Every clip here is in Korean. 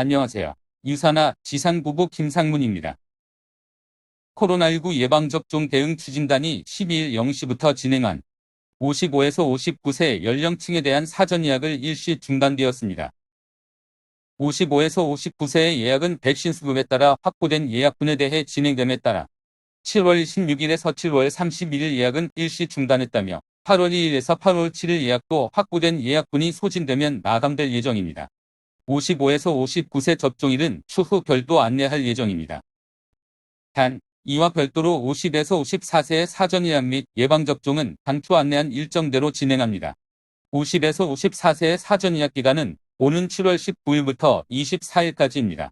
안녕하세요. 유산아 지상부부 김상문입니다. 코로나19 예방접종 대응 추진단이 12일 0시부터 진행한 55에서 59세 연령층에 대한 사전 예약을 일시 중단되었습니다. 55에서 59세의 예약은 백신 수급에 따라 확보된 예약분에 대해 진행됨에 따라 7월 16일에서 7월 31일 예약은 일시 중단했다며 8월 2일에서 8월 7일 예약도 확보된 예약분이 소진되면 마감될 예정입니다. 55에서 59세 접종일은 추후 별도 안내할 예정입니다. 단, 이와 별도로 50에서 54세의 사전 예약 및 예방접종은 당초 안내한 일정대로 진행합니다. 50에서 54세의 사전 예약 기간은 오는 7월 19일부터 24일까지입니다.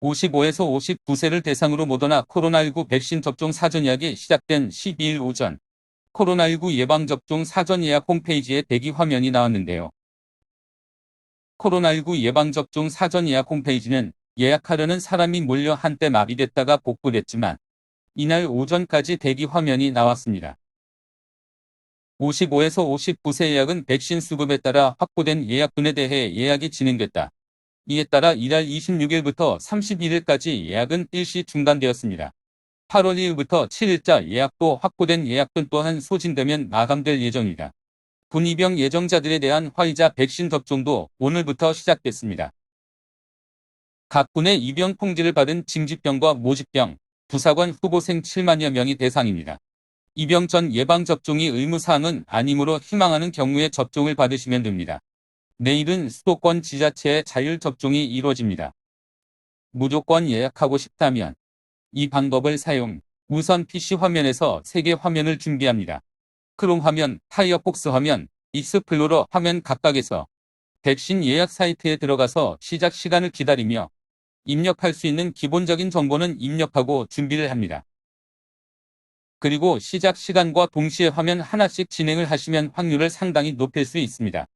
55에서 59세를 대상으로 모더나 코로나19 백신 접종 사전 예약이 시작된 12일 오전 코로나19 예방접종 사전 예약 홈페이지에 대기 화면이 나왔는데요. 코로나19 예방접종 사전 예약 홈페이지는 예약하려는 사람이 몰려 한때 마비됐다가 복구됐지만 이날 오전까지 대기 화면이 나왔습니다. 55에서 59세 예약은 백신 수급에 따라 확보된 예약분에 대해 예약이 진행됐다. 이에 따라 이달 26일부터 31일까지 예약은 일시 중단되었습니다. 8월 2일부터 7일자 예약도 확보된 예약분 또한 소진되면 마감될 예정이다. 군 입영 예정자들에 대한 화이자 백신 접종도 오늘부터 시작됐습니다. 각 군의 입영 통지를 받은 징집병과 모집병, 부사관 후보생 7만여 명이 대상입니다. 입영 전 예방접종이 의무사항은 아니므로 희망하는 경우에 접종을 받으시면 됩니다. 내일은 수도권 지자체의 자율접종이 이루어집니다. 무조건 예약하고 싶다면 이 방법을 사용 우선 PC 화면에서 3개 화면을 준비합니다. 크롬 화면, 파이어폭스 화면, 익스플로러 화면 각각에서 백신 예약 사이트에 들어가서 시작 시간을 기다리며 입력할 수 있는 기본적인 정보는 입력하고 준비를 합니다. 그리고 시작 시간과 동시에 화면 하나씩 진행을 하시면 확률을 상당히 높일 수 있습니다.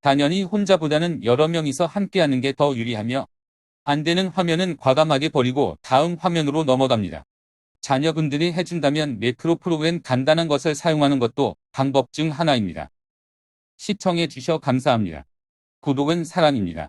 당연히 혼자보다는 여러 명이서 함께 하는 게 더 유리하며 안 되는 화면은 과감하게 버리고 다음 화면으로 넘어갑니다. 자녀분들이 해준다면 매크로 프로그램 간단한 것을 사용하는 것도 방법 중 하나입니다. 시청해 주셔 감사합니다. 구독은 사랑입니다.